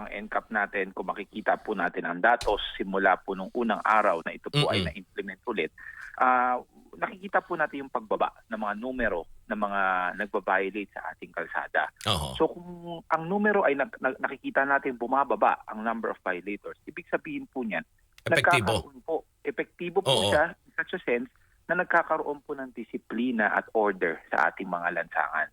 ang NCAP natin, kung makikita po natin ang datos simula po nung unang araw na ito po ay Mm-mm. na-implement ulit, ah, nakikita po natin yung pagbaba ng mga numero ng mga nagbabiolate sa ating kalsada. Oho. So kung ang numero ay nag- nag- nakikita natin bumababa ang number of violators, ibig sabihin po niyan, Epektibo. po, epektibo po Oo. siya in such a sense na nagkakaroon po ng disiplina at order sa ating mga lansangan.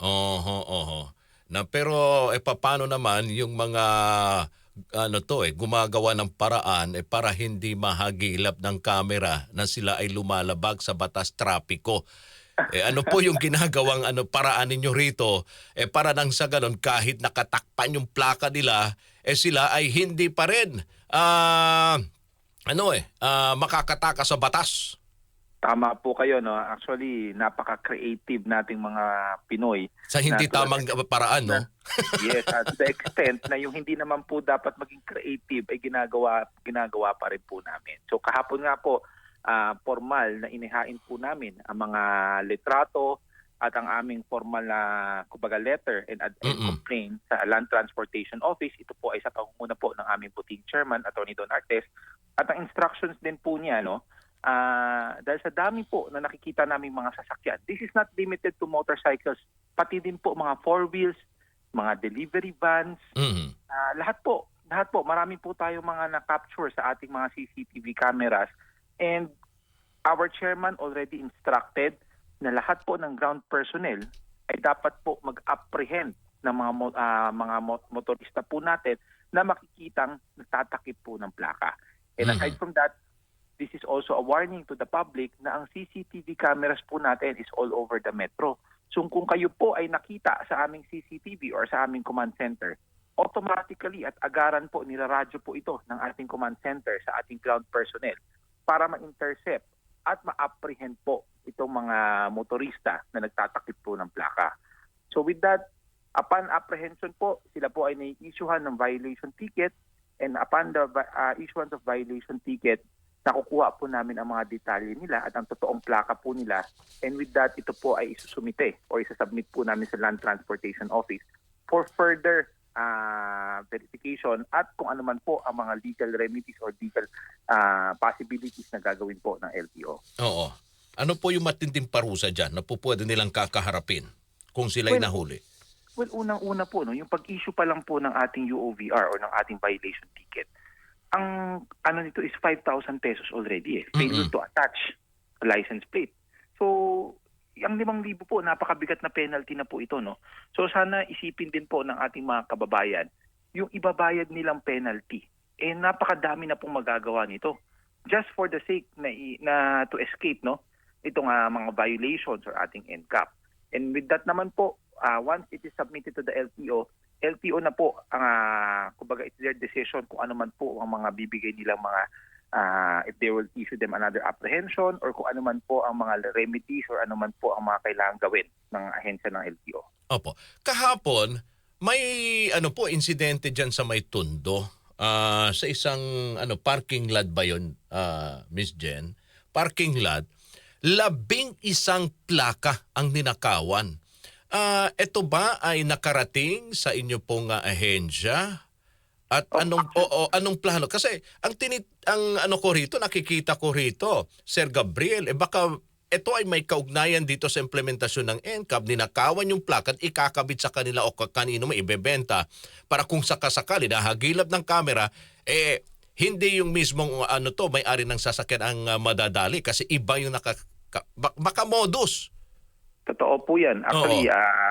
Oho, oho. Na pero eh paano naman yung mga ano to eh gumagawa ng paraan eh para hindi mahagilap ng kamera na sila ay lumalabag sa batas trapiko. Eh ano po yung ginagawang ano paraan ninyo rito eh para nang sa ganun kahit nakatakpan yung plaka nila eh sila ay hindi pa rin ah ano eh ah, makakataka sa batas. Tama po kayo, no? Actually, napaka-creative nating mga Pinoy. Sa hindi Na- tamang paraan, no? Yes, at the extent na yung hindi naman po dapat maging creative ay ginagawa ginagawa pa rin po namin. So kahapon nga po, ah, formal na inihain po namin ang mga litrato at ang aming formal na kumbaga letter and, and complaint sa Land Transportation Office. Ito po ay sa pangunguna po ng aming puting chairman, Attorney Don Artes. At ang instructions din po niya, no, ah, dahil sa dami po na nakikita naming mga sasakyan, this is not limited to motorcycles, pati din po mga four wheels, mga delivery vans, Mhm. ah, lahat po, lahat po, marami po tayo mga na-capture sa ating mga CCTV cameras and our chairman already instructed na lahat po ng ground personnel ay dapat po mag-apprehend ng mga ah, mga mo- motorista po natin na makikitang nagtatakip po ng plaka. And Mhm. aside from that, this is also a warning to the public na ang CCTV cameras po natin is all over the metro. So kung kayo po ay nakita sa aming CCTV or sa aming command center, automatically at agaran po nilaradyo po ito ng ating command center sa ating ground personnel para ma-intercept at ma-apprehend po itong mga motorista na nagtatakip po ng plaka. So with that, upon apprehension po, sila po ay nai-issuehan ng violation ticket and upon the uh, issuance of violation ticket, nakukuha po namin ang mga detalye nila at ang totoong plaka po nila. And with that, ito po ay isusumite or isasubmit po namin sa Land Transportation Office for further ah, verification at kung ano man po ang mga legal remedies or legal ah, possibilities na gagawin po ng LTO. Oo. Ano po yung matinding parusa dyan na po pwede nilang kakaharapin kung sila'y Well, nahuli? Well, unang-una po, no, yung pag-issue pa lang po ng ating UOVR or ng ating violation ticket, ang ano nito is 5,000 pesos already eh. Failure Mm-mm. to attach a license plate. So, ang 5,000 po, napakabigat na penalty na po ito. no. So, sana isipin din po ng ating mga kababayan, yung ibabayad nilang penalty, eh napakadami na pong magagawa nito. Just for the sake na, na to escape, no? itong ah, mga violations or ating NCAP. And with that naman po, ah, once it is submitted to the LTO, LTO na po ang ah, kumbaga it's their decision kung ano man po ang mga bibigay nilang mga ah, if they will issue them another apprehension or kung ano man po ang mga remedies or ano man po ang mga kailangan gawin ng ahensya ng LTO. Opo. Kahapon, may ano po insidente diyan sa may tundo. Ah, sa isang ano parking lot ba 'yon, ah, Miss Jen? Parking lot. Labing isang plaka ang ninakawan. Ah, ito ba ay nakarating sa inyo pong ah, ahensya? At Oh, anong o, o, anong plano? Kasi ang tinit ang ano ko rito, nakikita ko rito, Sir Gabriel, eh baka ito ay may kaugnayan dito sa implementasyon ng NCAP, ninakawan yung plaka at ikakabit sa kanila o kanino may ibebenta para kung sakasakali nahagilap ng kamera, eh hindi yung mismong ano to, may-ari ng sasakyan ang ah, madadali kasi iba yung naka, ka- bak- baka modus. Totoo po yan. Actually, Oo. ah,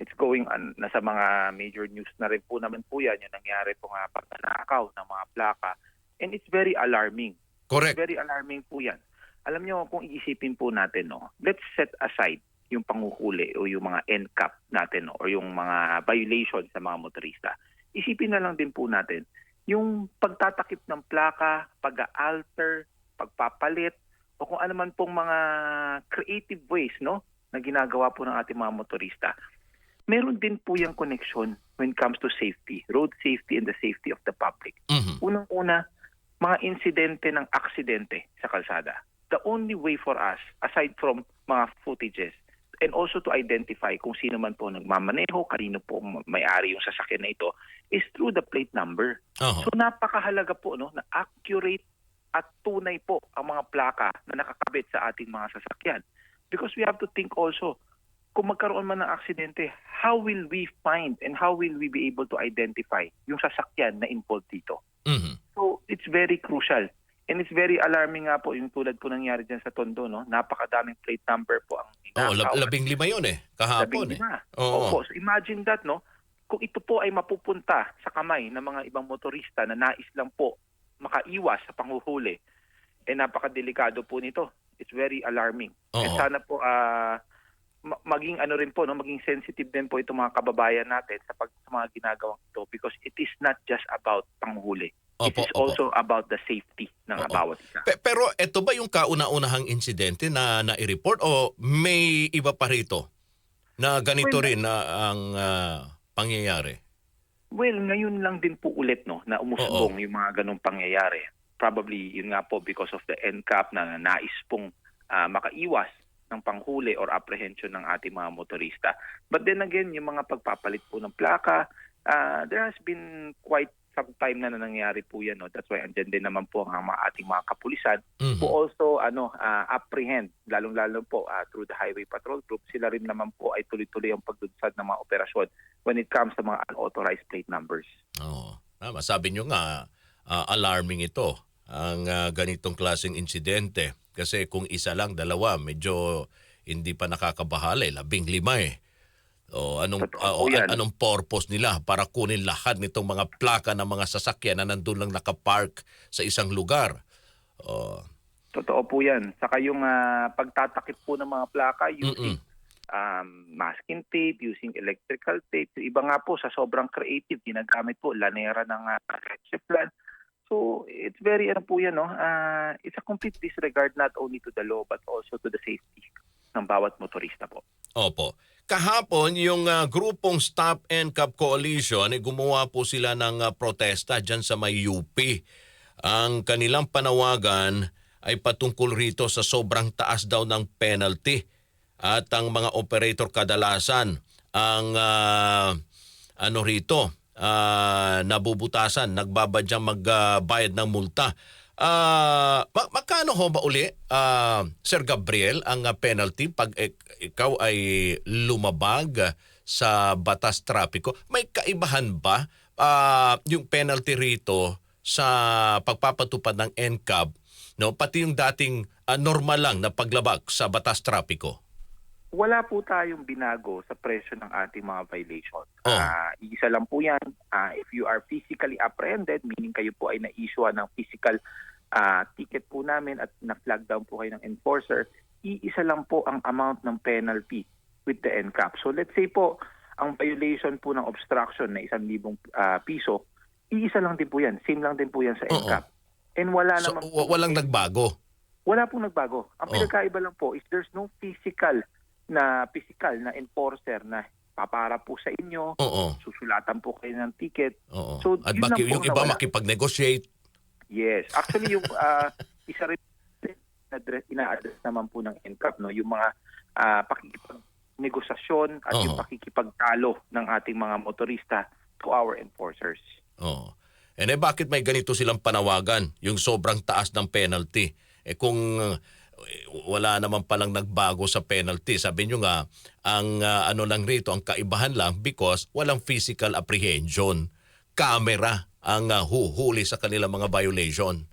it's going on, nasa mga major news na rin po naman po yan, yung nangyari po nga pagnanakaw ng mga plaka. And it's very alarming. Correct. Very alarming po yan. Alam nyo, kung iisipin po natin, no, let's set aside yung panguhuli o yung mga NCAP natin no, or yung mga violation sa mga motorista. Isipin na lang din po natin yung pagtatakip ng plaka, pag-alter, pagpapalit, o kung ano man pong mga creative ways no, na ginagawa po ng ating mga motorista. Meron din po yung connection when it comes to safety, road safety and the safety of the public. Mhm. Unang-una, mga insidente ng aksidente sa kalsada. The only way for us, aside from mga footages, and also to identify kung sino man po nagmamaneho, kanino po may-ari yung sasakyan na ito, is through the plate number. Oho. So napakahalaga po no na accurate at tunay po ang mga plaka na nakakabit sa ating mga sasakyan. Because we have to think also, kung magkaroon man ng aksidente, how will we find and how will we be able to identify yung sasakyan na involved dito? Mhm. So it's very crucial. And it's very alarming nga po yung tulad po nangyari dyan sa Tondo. No? Napakadaming plate number po ang Oo, lab- labing lima yun eh. Kahapon Labing eh. lima. Oo. Opo. So imagine that, no? Kung ito po ay mapupunta sa kamay ng mga ibang motorista na nais lang po makaiwas sa panghuhuli, eh napakadelikado po nito. It's very alarming. Oo. And sana po ma- maging ano rin po, no? maging sensitive din po itong mga kababayan natin sa, pag, sa mga ginagawang ito because it is not just about panghuli. Opo, it is opo. also about the safety ng Oo. bawat isa. Pe- pero ito ba yung kauna-unahang insidente na na-report o may iba pa rito na ganito Well, rin na ang ah, pangyayari? Well, ngayon lang din po ulit no na umusbong yung mga ganong pangyayari. Probably yun nga po because of the NCAP na nais pong ah, makaiwas ng panghuli or apprehension ng ating mga motorista. But then again, yung mga pagpapalit po ng plaka, ah, there has been quite some time na nangyayari po yan. No? That's why andyan din naman po ang mga ating mga kapulisan Mhm. who also ano ah, apprehend lalong-lalo po ah, through the highway patrol group sila rin naman po ay tuloy-tuloy ang pagdudsad ng mga operasyon when it comes sa mga unauthorized plate numbers. Oo. Tama. Sabi nyo nga, ah, alarming ito ang ah, ganitong klaseng insidente. Kasi kung isa lang, dalawa, medyo hindi pa nakakabahala. eh. Labing lima eh. O anong, po o, an- anong purpose nila para kunin lahat nitong mga plaka ng mga sasakyan na nandun lang nakapark sa isang lugar? O, Totoo po 'yan. Saka yung ah, pagtatakip po ng mga plaka using Mm-mm. um, masking tape, using electrical tape. Iba nga po sa sobrang creative ginagamit po lanera ng uh, plan. So it's very ano po 'yan no. Ah, it's a complete disregard not only to the law but also to the safety ng bawat motorista po. Opo. Kahapon, yung ah, grupong Stop and Cup Coalition, eh, gumawa po sila ng ah, protesta dyan sa may UP. Ang kanilang panawagan ay patungkol rito sa sobrang taas daw ng penalty. At ang mga operator kadalasan ang ah, ano rito, ah, nabubutasan, nagbabadyang magbayad ng multa. Ah, ma- magkano ho ba uli, ah, Sir Gabriel, ang penalty pag ik- ikaw ay lumabag sa batas trapiko? May kaibahan ba ah, yung penalty rito sa pagpapatupad ng NCAP, no? Pati yung dating ah, normal lang na paglabag sa batas trapiko. Wala po tayong binago sa presyo ng ating mga violations. Oh. Ah, isa lang po yan. Ah, if you are physically apprehended, meaning kayo po ay na-issue ng physical ah, ticket po namin at na-flag down po kayo ng enforcer, iisa lang po ang amount ng penalty with the NCAP. So let's say po, ang violation po ng obstruction na isang libong ah, piso, iisa lang din po yan. Same lang din po yan sa. NCAP. And wala So, naman wa- walang nagbago. wala pong nagbago. Ang Oh. pinagkaiba lang po is there's no physical na physical na enforcer na papara po sa inyo, Oo. susulatan po kayo ng ticket. Oo. So, At yun lang maki- po yung iba wala. makipag-negotiate. Yes. Actually, yung ah, isa rin address, ina-address naman po ng NCAP, no? yung mga ah, pakikipag-negosasyon at yung Oo. pakikipagtalo ng ating mga motorista to our enforcers. Oo. And eh bakit may ganito silang panawagan, yung sobrang taas ng penalty? Eh kung uh, wala naman palang nagbago sa penalty, sabi nyo nga, ang uh, ano lang rito, ang kaibahan lang because walang physical apprehension. Camera ang uh, huhuli sa kanilang mga violation.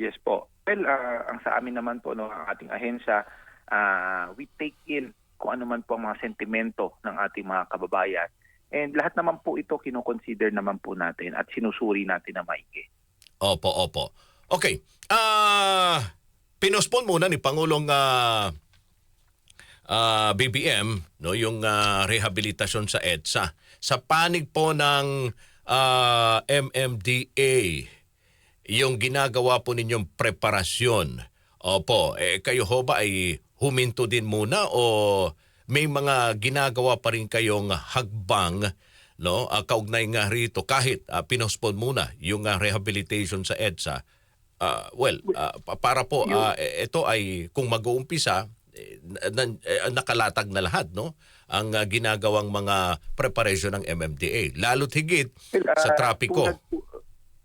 Yes po. Well, ah, ang sa amin naman po, no, ang ating ahensya, ah, we take in kung ano man po ang mga sentimento ng ating mga kababayan. And lahat naman po ito kinoconsider naman po natin at sinusuri natin na maigi. Opo, opo. Okay. Ah, pinospon muna ni Pangulong ah, ah, BBM no yung ah, rehabilitasyon sa EDSA. Sa panig po ng ah, MMDA yung ginagawa po ninyong preparasyon. Opo, eh, kayo ho ba ay huminto din muna o may mga ginagawa pa rin kayong hagbang no uh, kaugnay nga rito kahit uh, pinospon muna yung ah, rehabilitation sa EDSA Ah, well ah, pa- para po ah, eh, ito ay kung mag-uumpisa eh, eh, nakalatag na lahat no ang ah, ginagawang mga preparation ng MMDA. Lalo't higit Well, sa ah, trapiko. Tulad po,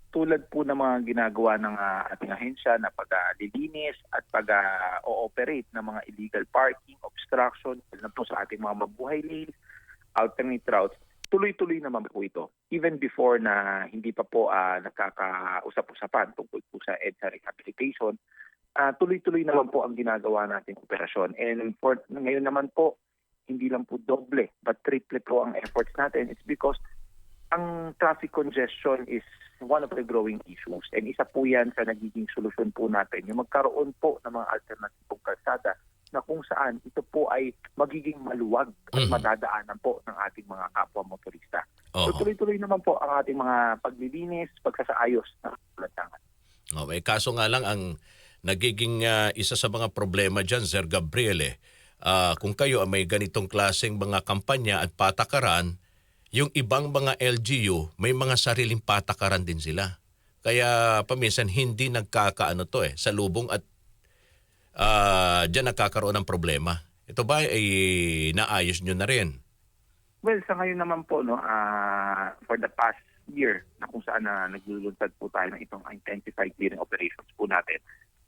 tulad po ng mga ginagawa ng ah, ating ahensya na pag-lilinis at pag-ooperate ng mga illegal parking, obstruction, na po sa ating mga mabuhay lanes, alternate routes, tuloy-tuloy naman po ito. Even before na hindi pa po ah, nakakausap-usapan tungkol po sa EDSA rehabilitation, ah, tuloy-tuloy naman po ang ginagawa nating operasyon. And for ngayon naman po, hindi lang po doble but triple po ang efforts natin. It's because ang traffic congestion is one of the growing issues. And isa po yan sa nagiging solusyon po natin. Yung magkaroon po ng mga alternatibong kalsada na kung saan ito po ay magiging maluwag at Mhm. madadaanan po ng ating mga kapwa motorista. So Oo. tuloy-tuloy naman po ang ating mga paglilinis, pagsasaayos ng lansangan. Oh, eh, kaso nga lang ang nagiging ah, isa sa mga problema dyan, Sir Gabriel, eh, ah, kung kayo ay may ganitong klaseng mga kampanya at patakaran, yung ibang mga LGU, may mga sariling patakaran din sila. Kaya paminsan hindi nagkakaano to eh, sa lubong at ah, dyan nagkakaroon ng problema. Ito ba ay naayos nyo na rin? Well, sa ngayon naman po, no, ah, for the past year na kung saan na naglulunsad po tayo ng itong intensified clearing operations po natin,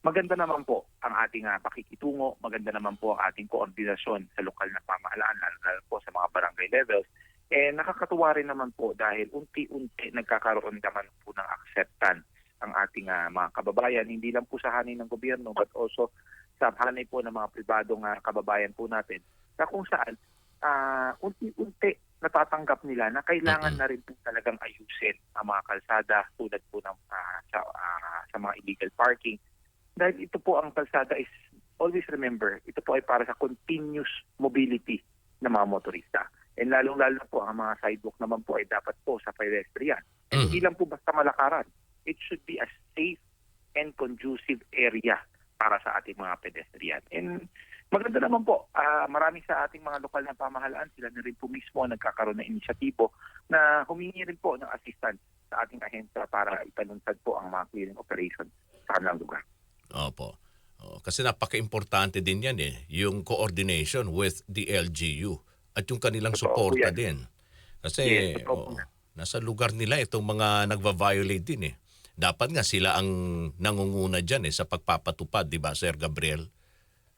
maganda naman po ang ating ah, pakikitungo, maganda naman po ang ating koordinasyon sa lokal na pamahalaan, lalo lalo po sa mga barangay levels. Eh, nakakatuwa rin naman po dahil unti-unti nagkakaroon naman po ng acceptance ang ating ah, mga kababayan, hindi lang po sa hanay ng gobyerno but also sa hanay po ng mga pribadong ah, kababayan po natin na kung saan ah, unti-unti natatanggap nila na kailangan na rin po talagang ayusin ang mga kalsada tulad po ng ah, sa, ah, sa mga illegal parking. Dahil ito po ang kalsada is, always remember, ito po ay para sa continuous mobility ng mga motorista. And lalong-lalo po ang mga sidewalk naman po ay dapat po sa pedestrian. And Mhm. hindi lang po basta malakaran. It should be a safe and conducive area para sa ating mga pedestrian. And maganda naman po, ah, marami sa ating mga lokal na pamahalaan, sila na rin po mismo nagkakaroon ng inisyatibo na humingi rin po ng assistance sa ating ahensya para ipanunsad po ang mga clearing operation sa kanilang lugar. Opo. Oh, kasi napaka-importante din yan eh, yung coordination with the LGU at yung kanilang Totoo po suporta din. Kasi Yes, yan. nasa lugar nila itong mga nagva-violate din eh. Dapat nga sila ang nangunguna dyan eh sa pagpapatupad, di ba Sir Gabriel?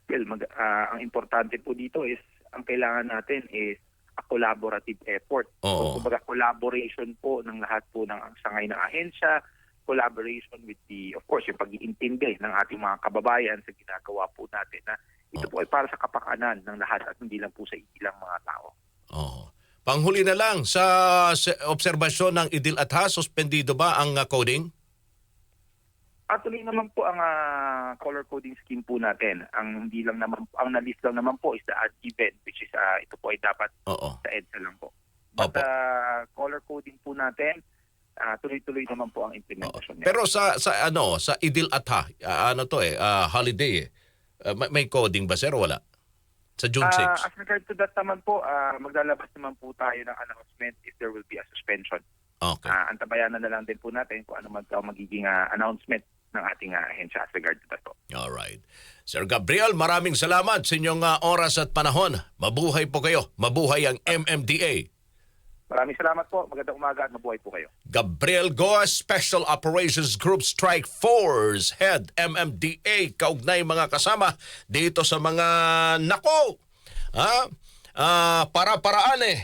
Well, mag, ah, ang importante po dito is, ang kailangan natin is a collaborative effort. Oo. So, kumbaga collaboration po ng lahat po ng sangay ng ahensya, collaboration with the, of course, yung pag-iintindi ng ating mga kababayan sa ginagawa po natin na ito po ay para sa kapakanan ng lahat at hindi lang po sa ilang mga tao. Oo. Panghuli na lang sa, obserbasyon ng Idil Atha, suspendido ba ang uh, coding? Actually naman po ang ah, color coding scheme po natin. Ang hindi lang naman ang na-list lang naman po is the ad event which is ah, ito po ay dapat Oo. sa EDSA lang po. But Opo. ah, color coding po natin ah, tuloy-tuloy naman po ang Oo. implementasyon niya. Pero sa sa ano, sa Idil Atha, ah, ano to eh, ah, holiday eh. Ah, may, may coding ba sir o wala? Sa June 6. Ah, as regard to that naman po, ah, maglalabas naman po tayo ng announcement if there will be a suspension. okay. Ah, antabayanan na lang din po natin kung ano man magiging ah, announcement ng ating uh, ahensya as regard to that po. All right. Sir Gabriel, maraming salamat sa inyong ah, oras at panahon. Mabuhay po kayo. Mabuhay ang MMDA. Maraming salamat po. Magandang umaga at mabuhay po kayo. Gabriel Goa, Special Operations Group Strike Force, Head MMDA, kaugnay mga kasama dito sa mga nako. Ha? Ah, para-paraan eh.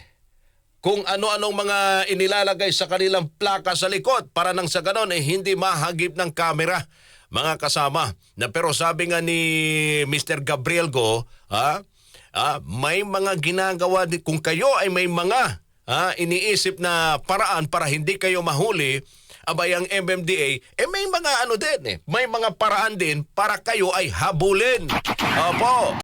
Kung ano-anong mga inilalagay sa kanilang plaka sa likod para nang sa ganon eh hindi mahagip ng kamera mga kasama. Na pero sabi nga ni Mr. Gabriel Go, ha? Ah, may mga ginagawa di- kung kayo ay may mga ah, iniisip na paraan para hindi kayo mahuli, abay ang MMDA, eh may mga ano din eh, may mga paraan din para kayo ay habulin. Opo.